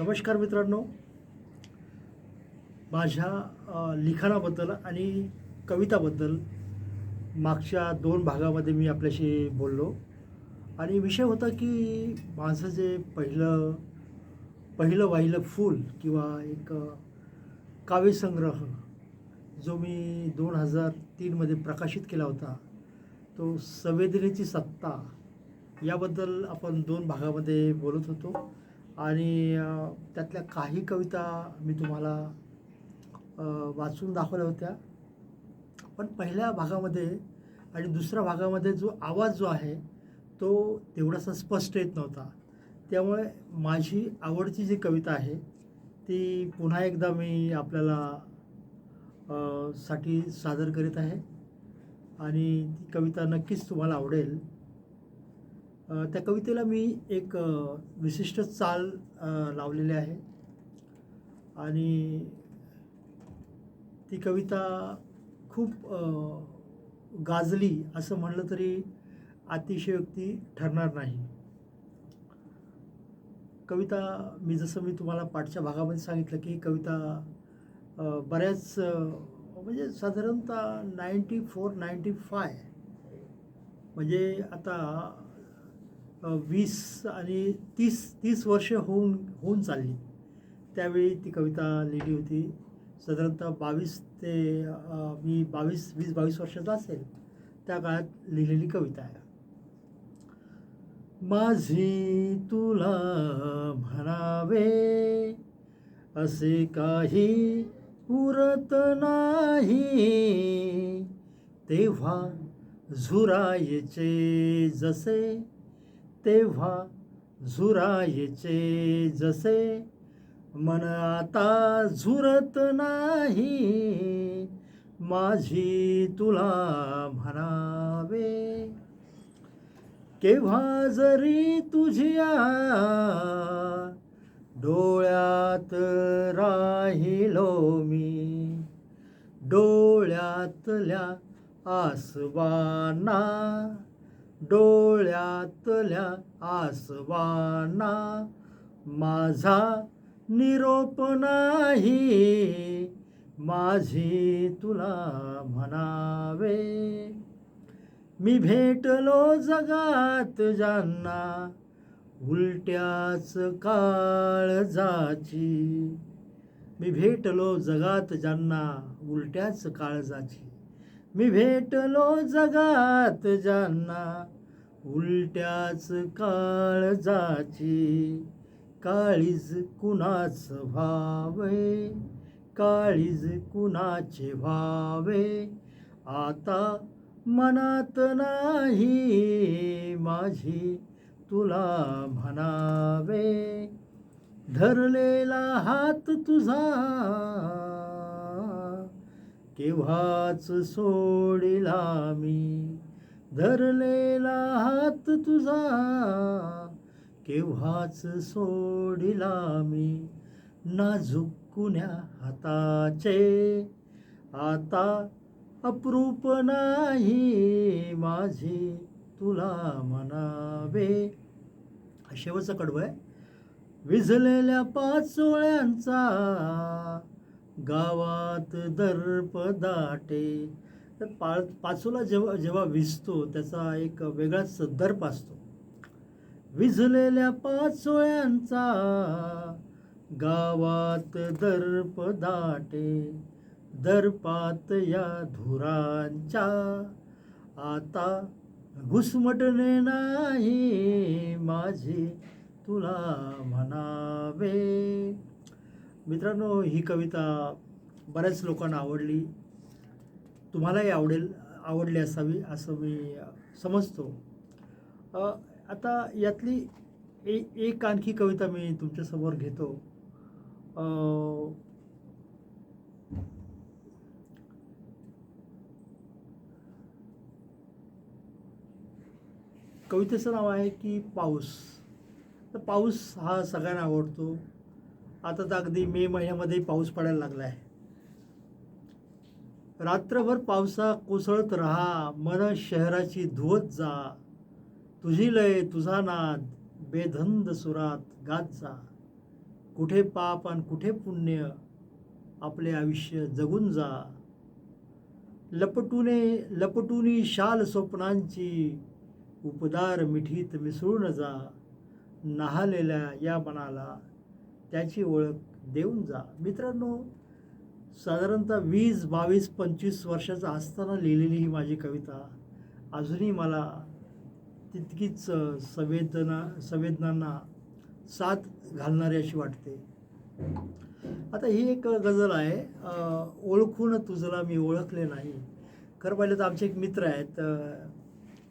नमस्कार मित्रांनो. माझ्या लिखाणाबद्दल आणि कविताबद्दल मागच्या दोन भागामध्ये मी आपल्याशी बोललो. आणि विषय होता की माझं जे पहिलं पहिलं वाहिलं फूल किंवा एक काव्यसंग्रह जो मी दोन हजार तीनमध्ये प्रकाशित केला होता तो संवेदनेची सत्ता याबद्दल आपण दोन भागामध्ये बोलत होतो. आणि त्यातल्या काही कविता मी तुम्हाला वाचून दाखवल्या होत्या. पण पहिल्या भागामध्ये आणि दुसऱ्या भागामध्ये जो आवाज जो आहे तो तेवढासा स्पष्ट येत नव्हता. त्यामुळे माझी आवडची जी कविता आहे ती पुन्हा एकदा मी आपल्याला साठी सादर करीत आहे. आणि ती कविता नक्कीच तुम्हाला आवडेल. त्या कवितेला मी एक विशिष्ट चाल लावलेली आहे. आणि ती कविता खूप गाजली असं म्हणलं तरी अतिशयोक्ती ठरणार नाही. कविता मी जसं मी तुम्हाला पाठच्या भागामध्ये सांगितलं की कविता बऱ्याच म्हणजे साधारणतः नाईंटी फोर नाईंटी फाय. म्हणजे आता वीस आणि तीस तीस वर्ष होऊन होऊन चालली. त्यावेळी ती कविता लिहिली होती. साधारणतः बावीस ते मी बावीस वीस बावीस वर्षाचा असेल. त्या काळात लिहिलेली कविता आहे. माझी तुला म्हणावे असे काही उरत नाही. तेव्हा झुरायचे जसे तेव्हा झुरायचे जसे मन आता झुरत नाही माझी तुला म्हणावे. केव्हा जरी तुझ्या डोळ्यात राहिलो मी डोळ्यातल्या आसवाना डोळ्यातल्या आसवाना. माझा निरोप नाही माझी तुला म्हणावे. मी भेटलो जगात ज्यांना उलट्याच काळजाची मी भेटलो जगात ज्यांना उलट्याच काळजाची मी भेटलो जगात ज्यांना उलट्याच काळजाची काळीज कुणाच व्हावे? काळीज कुणाचे व्हावे? आता मनात नाही माझी तुला म्हणावे. धरलेला हात तुझा केव्हाच सोडिला मी? धरलेला हात तुझा केव्हाच सोडिला मी? नाजूक कुण्या हाताचे आता अप्रूप नाही माझी तुला म्हणावे. शेवटचा कडवं आहे. विझलेल्या पाचोळ्यांचा गावात दर्प दाटे तर पा पाचोला जेव्हा जेव्हा विजतो त्याचा एक वेगळाच दर्प असतो. विझलेल्या पाचोळ्यांचा गावात दर्प दाटे दर्पात या धुरांच्या. आता घुसमटणे नाही माझी तुला म्हणावे. मित्रांनो ही कविता बऱ्याच लोकांना आवडली. तुम्हालाही आवडेल आवडली असावी असं मी समजतो. आता यातली ए एक आणखी कविता मी तुमच्यासमोर घेतो. कवितेचं नाव आहे की पाऊस. तर पाऊस हा सगळ्यांना आवडतो. आता तर अगदी मे महिन्यामध्ये पाऊस पडायला लागला आहे रात्रभर पावसा कोसळत राहा मन शहराची धुवत जा. तुझी लय तुझा नाद बेधंद सुरात गात जा. कुठे पाप आणि कुठे पुण्य आपले आयुष्य जगून जा. लपटूने लपटूनी शाल स्वप्नांची उपदार मिठीत मिसळून जा. नाहलेल्या या मनाला त्याची ओळख देऊन जा. मित्रांनो साधारणतः वीस बावीस पंचवीस वर्षाचा असताना लिहिलेली ही माझी कविता अजूनही मला तितकीच संवेदना संवेदनांना साथ घालणारी अशी वाटते. आता ही एक गझल आहे ओळखून तुझला मी ओळखले नाही. खरं पाहिलं तर आमचे एक मित्र आहेत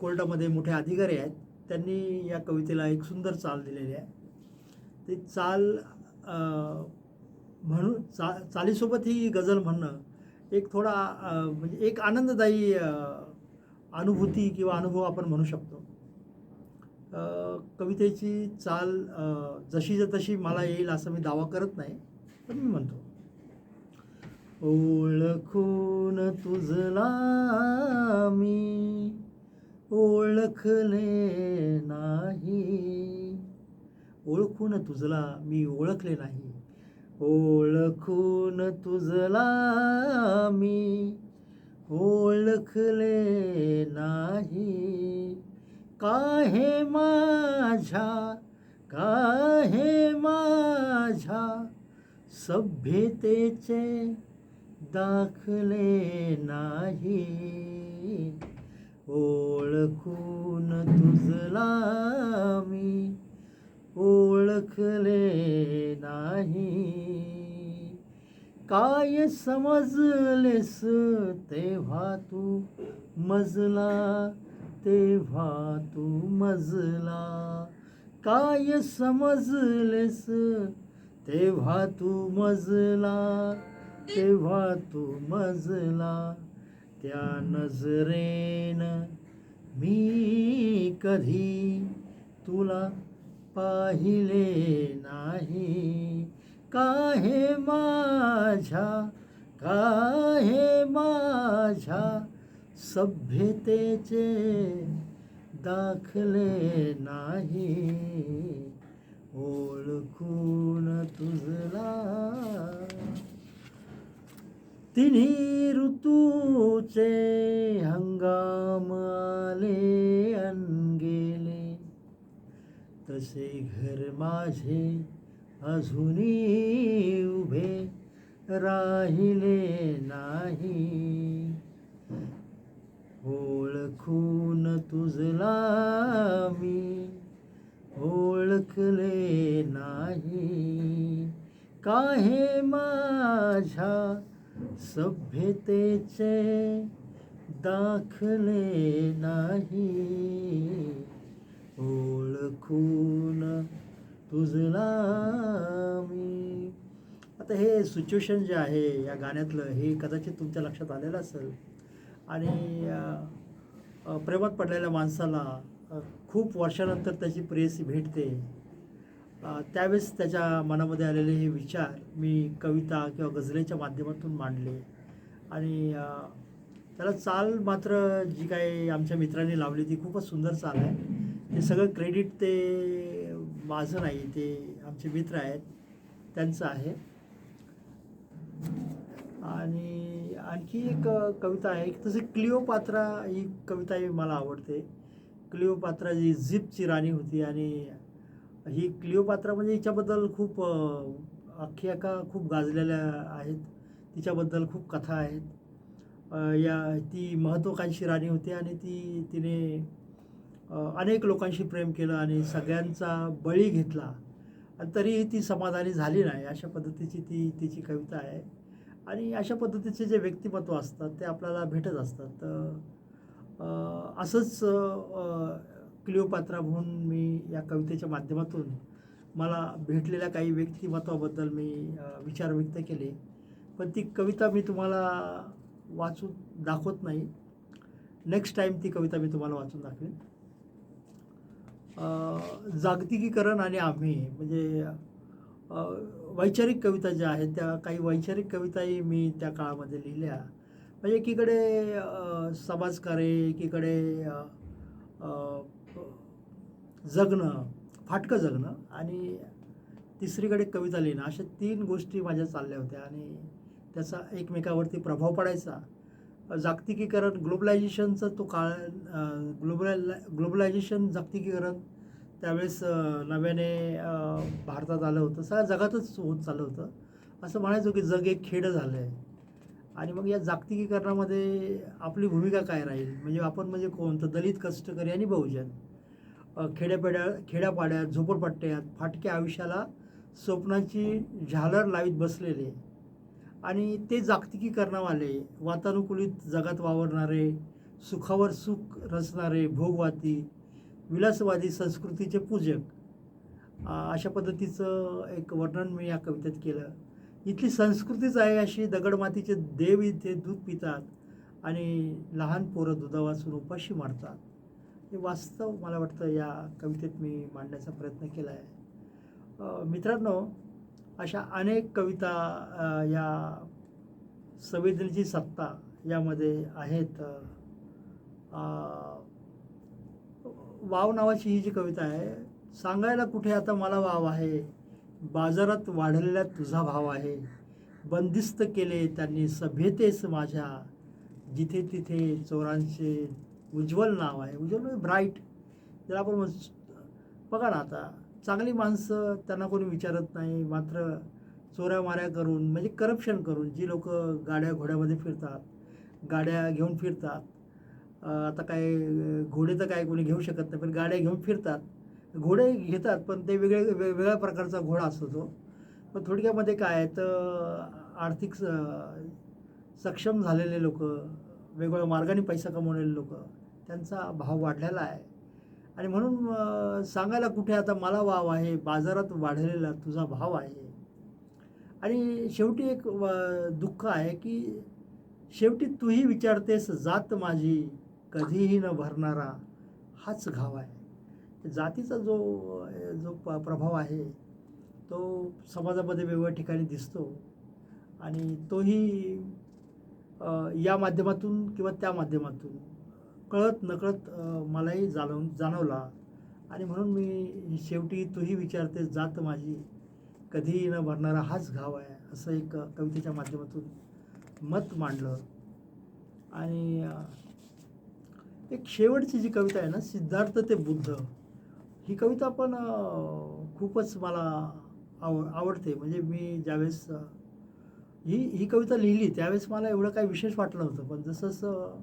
कोर्टामध्ये मोठे अधिकारी आहेत. त्यांनी या कवितेला एक सुंदर चाल दिलेली आहे. ती चाल म्हणू म्हणून चा चालीसोबत ही गझल म्हणणं एक थोडा म्हणजे एक आनंददायी अनुभूती किंवा अनुभव आपण म्हणू शकतो. कवितेची चाल जशी जशीच्या तशी मला येईल असं मी दावा करत नाही पण मी म्हणतो. ओळखून तुझला मी ओळखले नाही. ओळखून तुझला मी ओळखले नाही. ओळखून तुझला मी ओळखले नाही. काहे माझ्या काहे माझ्या सभ्यतेचे दाखले नाही. ओळखून तुझला मी ओळखले नाही. काय समजलेस तेव्हा तू मजला तेव्हा तू मजला. काय समजलेस तेव्हा तू मजला तेव्हा तू मजला. त्या नजरेन मी कधी तुला पाहिले नाही. काहे माझ्या काहे माझ्या सभ्यतेचे दाखले नाही? ओळखून तुझला तिन्ही ऋतूचे हंगाम आले अन्न तसे घर माझे अजूनही उभे राहिले नाही. ओळखून तुझला मी, ओळखले नाही. काहे माझ्या सभ्यतेचे दाखले नाही? ओळखून तुझला मी. आता हे सिच्युएशन जे आहे या गाण्यातलं हे कदाचित तुमच्या लक्षात आलेलं असेल. आणि प्रेमात पडलेल्या माणसाला खूप वर्षानंतर त्याची प्रेयसी भेटते. त्यावेळेस त्याच्या मनामध्ये आलेले हे विचार मी कविता किंवा गझलेच्या माध्यमातून मांडले. आणि त्याला चाल मात्र जी काही आमच्या मित्रांनी लावली ती खूपच सुंदर चाल आहे. हे सगळं क्रेडिट ते माझं नाही ते आमचे मित्र आहेत त्यांचं आहे. आणि आणखी एक कविता आहे. तसे क्लिओपात्रा ही कविताही मला आवडते. क्लिओपात्रा जी झिपची राणी होती आणि ही क्लिओपात्रा म्हणजे हिच्याबद्दल खूप अ, आख्यायिका खूप गाजलेल्या आहेत. तिच्याबद्दल खूप कथा आहेत. या ती महत्त्वाकांक्षी राणी होती आणि ती तिने अनेक लोकांशी प्रेम केलं आणि सगळ्यांचा बळी घेतला. आणि तरीही ती समाधानी झाली नाही. अशा पद्धतीची ती तिची कविता आहे. आणि अशा पद्धतीचे जे व्यक्तिमत्व असतात ते आपल्याला भेटत असतात. तर असंच क्लिओपात्रा म्हणून मी या कवितेच्या माध्यमातून मला भेटलेल्या काही व्यक्तिमत्वाबद्दल मी विचार व्यक्त केले. पण ती कविता मी तुम्हाला वाचून दाखवत नाही. नेक्स्ट टाईम ती कविता मी तुम्हाला वाचून दाखवेन. जागतिकीकरण आणि आम्ही म्हणजे वैचारिक कविता ज्या आहेत त्या काही वैचारिक कविताही मी त्या काळामध्ये लिहिल्या. म्हणजे एकीकडे समाजकार्य एकीकडे जगणं फाटकं जगणं आणि तिसरीकडे कविता लिहिणं अशा तीन गोष्टी माझ्या चालल्या होत्या आणि त्याचा एकमेकावरती प्रभाव पडायचा. जागतिकीकरण ग्लोबलायझेशनचा तो काळ ग्लोबलाय ग्लोबलायझेशन जागतिकीकरण त्यावेळेस नव्याने भारतात आलं होतं. सगळ्या जगातच होत चाललं होतं. असं म्हणायचं की जग एक खेडं झालं आहे आणि मग या जागतिकीकरणामध्ये आपली भूमिका काय राहील? म्हणजे आपण म्हणजे कोण तर दलित कष्टकरी आणि बहुजन. खेड्यापेड्या खेड्यापाड्यात झोपडपट्ट्यात फाटक्या आयुष्याला स्वप्नाची झालर लावीत बसलेले. आणि ते जागतिकीकरणावाले वातानुकूलित जगात वावरणारे सुखावर सुख रचणारे भोगवादी विलासवादी संस्कृतीचे पूजक अशा पद्धतीचं एक वर्णन मी या कवितेत केलं. इथली संस्कृतीच आहे अशी दगडमातीचे देव इथे दूध पितात आणि लहान पोरं दुधावाचून उपाशी मारतात. हे वास्तव मला वाटतं या कवितेत मी मांडण्याचा प्रयत्न केला आहे मित्रांनो अशा अनेक कविता या संवेदनेची सत्ता यामध्ये आहेत. वाव नावाची ही जी कविता आहे सांगायला कुठे आता मला वाव आहे? बाजारात वाढलेला तुझा भाव आहे. बंदिस्त केले त्यांनी सभ्यतेस माझ्या. जिथे तिथे चोरांचे उज्ज्वल नाव आहे. उज्ज्वल म्हणजे ब्राईट. जर आपण बघा ना आता चांगली माणसं त्यांना कोणी विचारत नाही मात्र चोऱ्या माऱ्या करून म्हणजे करप्शन करून जी लोक गाड्या घोड्यामध्ये फिरतात गाड्या घेऊन फिरतात आता काय घोडे तर काय कोणी घेऊ शकत नाही पण गाड्या घेऊन फिरतात. घोडे घेतात पण ते वेगळे वेगळ्या प्रकारचा घोडा असतो तो. पण थोडक्यामध्ये काय आहे तर आर्थिक स- सक्षम झालेले लोक वेगवेगळ्या मार्गाने पैसा कमवलेले लोक त्यांचा भाव वाढलेला आहे. आणि म्हणून सांगायला कुठे आता मला वाव आहे बाजारात वाढलेला तुझा भाव आहे. आणि शेवटी एक व- दुःख आहे की शेवटी तूही विचारतेस जात माझी कधीही न भरणारा हाच घाव आहे. जातीचा जो जो प प्रभाव आहे तो समाजामध्ये वेगवेगळ्या ठिकाणी दिसतो. आणि तोही या माध्यमातून किंवा त्या माध्यमातून कळत नकळत मलाही जाणवून जाणवला. आणि म्हणून मी शेवटी तूही विचारतेस जात माझी. कधीही न भरणारा हाच घाव आहे असं एक कवितेच्या माध्यमातून मत मांडलं. आणि एक शेवटची जी कविता आहे ना सिद्धार्थ ते बुद्ध ही कविता पण खूपच मला आव आवडते. म्हणजे मी ज्यावेळेस ही ही कविता लिहिली त्यावेळेस मला एवढं काही विशेष वाटलं नव्हतं. पण जसं जसं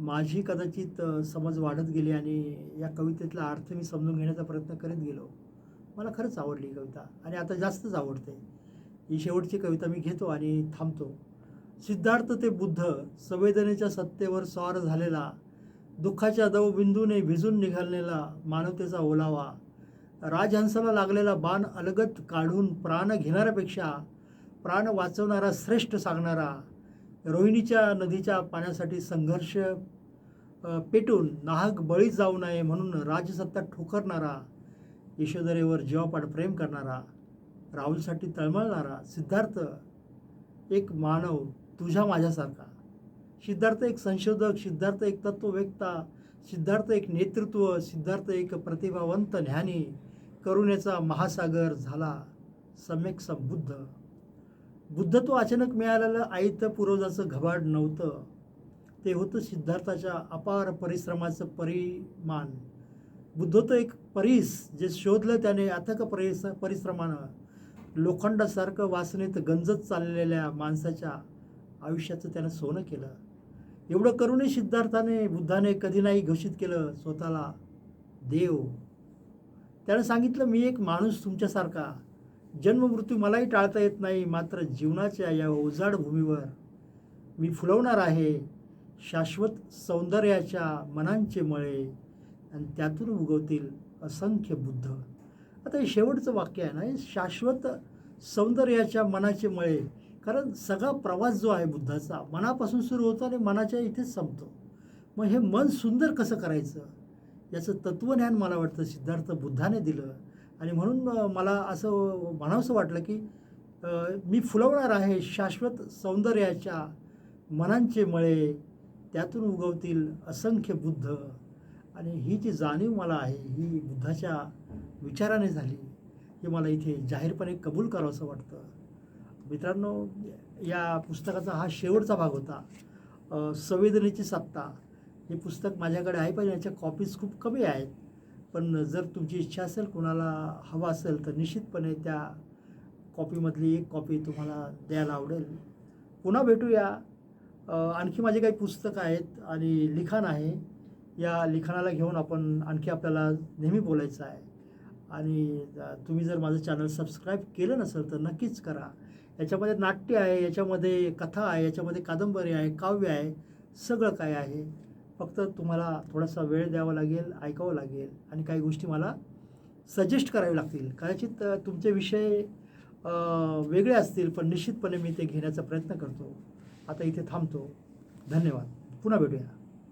माझी कदाचित समज वाढत गेली आणि या कवितेतला अर्थ मी समजून घेण्याचा प्रयत्न करत गेलो. मला खरंच आवडली कविता आणि आता जास्तच आवडते. ही शेवटची कविता मी घेतो आणि थांबतो. सिद्धार्थ ते बुद्ध संवेदनेच्या सत्तेवर स्वार झालेला दुःखाच्या दवबिंदूने भिजून निघालेला मानवतेचा ओलावा राजहंसाला लागलेला बाण अलगत काढून प्राण घेणाऱ्यापेक्षा प्राण वाचवणारा श्रेष्ठ सांगणारा रोहिणीच्या नदीच्या पाण्यासाठी संघर्ष पेटून नाहक बळी जाऊ नये म्हणून राजसत्ता ठोकरणारा यशोधरेवर जीवापाड प्रेम करणारा राहुलसाठी तळमळणारा सिद्धार्थ एक मानव तुझ्या माझ्यासारखा. सिद्धार्थ एक संशोधक सिद्धार्थ एक तत्ववेत्ता सिद्धार्थ एक नेतृत्व सिद्धार्थ एक प्रतिभावंत ज्ञानी करुणेचा महासागर झाला सम्यक संबुद्ध. बुद्धत्व अचानक मिळालेलं आयत पूर्वजाचं घबाड नव्हतं. ते होतं सिद्धार्थाच्या अपार परिश्रमाचं परिमाण. बुद्धत्व एक परीस जे शोधलं त्याने अथक परिस परिश्रमानं. लोखंडासारखं वासनेत गंजत चाललेल्या माणसाच्या आयुष्याचं त्यानं सोनं केलं. एवढं करूनही सिद्धार्थाने बुद्धाने कधी नाही घोषित केलं स्वतःला देव. त्यानं सांगितलं मी एक माणूस तुमच्यासारखा. जन्म मृत्यू मलाही टाळता येत नाही मात्र जीवनाच्या या उजाड भूमीवर मी फुलवणार आहे. शाश्वत सौंदर्याच्या मनांचे मळे आणि त्यातून उगवतील असंख्य बुद्ध. आता हे शेवटचं वाक्य आहे ना हे शाश्वत सौंदर्याच्या मनाचे मळे. कारण सगळा प्रवास जो आहे बुद्धाचा मनापासून सुरू होतो आणि मनाच्या इथेच संपतो. मग हे मन सुंदर कसं करायचं? याचं तत्त्वज्ञान मला वाटतं सिद्धार्थ बुद्धाने दिलं. आणि म्हणून मला असं म्हणावंसं वाटलं की मी फुलवणार आहे शाश्वत सौंदर्याच्या मनांचे मळे त्यातून उगवतील असंख्य बुद्ध. आणि ही जी जाणीव मला आहे ही बुद्धाच्या विचाराने झाली हे मला इथे जाहीरपणे कबूल करावंसं वाटतं. मित्रांनो या पुस्तकाचा हा शेवटचा भाग होता. संवेदनेची सत्ता. हे पुस्तक माझ्याकडे आहे पण याच्या कॉपीज खूप कमी आहेत. पण जर तुमची इच्छा असेल कोणाला हवा असेल तर निश्चितपणे त्या कॉपीमधली एक कॉपी तुम्हाला द्यायला आवडेल. पुन्हा भेटूया. आणखी माझे काही पुस्तकं आहेत आणि लिखाण आहे. या लिखाणाला घेऊन आपण आणखी आपल्याला नेहमी बोलायचं आहे. आणि तुम्ही जर माझं चॅनल सबस्क्राईब केलं नसेल तर नक्कीच करा. याच्यामध्ये नाट्य आहे याच्यामध्ये कथा आहे याच्यामध्ये कादंबरी आहे काव्य आहे सगळं काय आहे. फक्त तुम्हाला थोडासा वेळ द्यावा लागेल ऐकावं लागेल आणि काही गोष्टी मला सजेस्ट करावे लागतील. कदाचित तुमचे विषय वेगळे असतील पण निश्चितपणे मी ते घेण्याचा प्रयत्न करतो. आता इथे थांबतो. धन्यवाद. पुन्हा भेटूया.